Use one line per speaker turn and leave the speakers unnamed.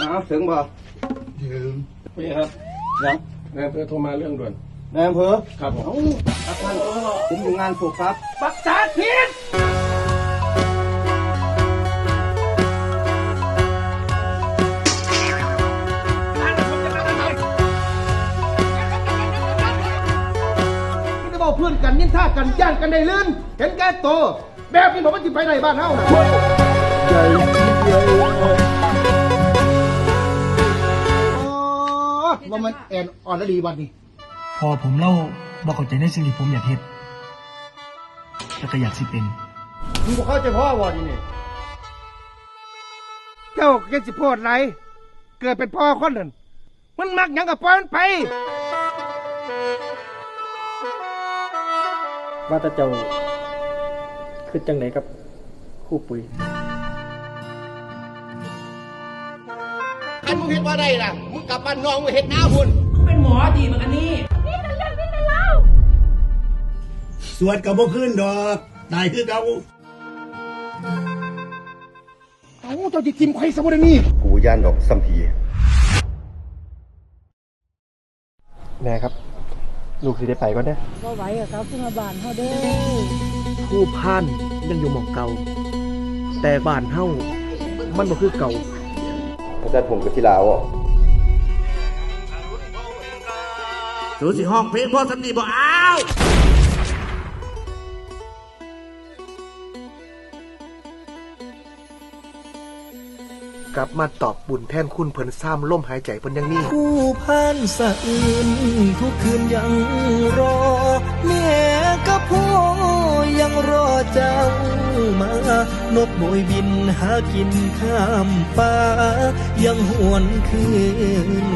อ้าวถึงบ่
ยืม
นี่ครับ
ยัง
นายอำเภอโทรมาเรื่องด่วน
นายอำเภอ
ครับผม
เอ้าครับท่านผมอยู่งานศพครับ
ปักษาผิด
นี่จะบอกเพื่อนกันนินท่ากันย่านกันได้ลื่นเห็นแก่โตว แบบนี้ผมว่าจิไปไหนบ้านเฮาน่ะ
ใจเดียว
อ๋อว่ามันแอนอ่อนและดีวันนี้
พอผมเล่าบอกเข้าใจในสิ่งที่ผมอยากเฮ็ดแล้วก็อยากสิเป็น
มึงบอกเข้าใจพ่อวอดีนี่เจ้าเกสิโพดไร เกิดเป็นพ่อคนนั่นมันมักหยังกับปล่อยมันไป
ว่าแต่เจ้า คือจังไหนกับครู่ปุ๋ย
อันมึงเห็นว่าได้ล่ะมึงกลับบ้านน้องมึงเห็นหน้าบุญ
เป็นหมอดีเหมือนอันนี้
สวดกับบ่ขึ้นดอกตายคือเก่า
เอ้าเจ้าจิทิมไข่สมุทรนี่
กูย่านดอกสัมผี
แม่ครับ ลูกสิได้ไปก่อนเด้อ
ก็ไหวอะครับขึ้นมาบ้านเขาเด้อ
ผู้พ่านยังอยู่หมองเก่า แต่บ้านเฮามันบ่คือเก่า
พระเจ้าผมกับที่ลาวอะ
สูสิห้องเพลงพ่อสนิบ่อ้าว
กลับมาตอบบุญแทนคุณเพิ่นซ้ำล่มหายใจเพิ่นยังนี่
ผู้พันสะอื่นทุกคืนยังรอแม่กับพ่อยังรอเจ้ามานกโบยบินหากินข้ามป่ายังหวนคืน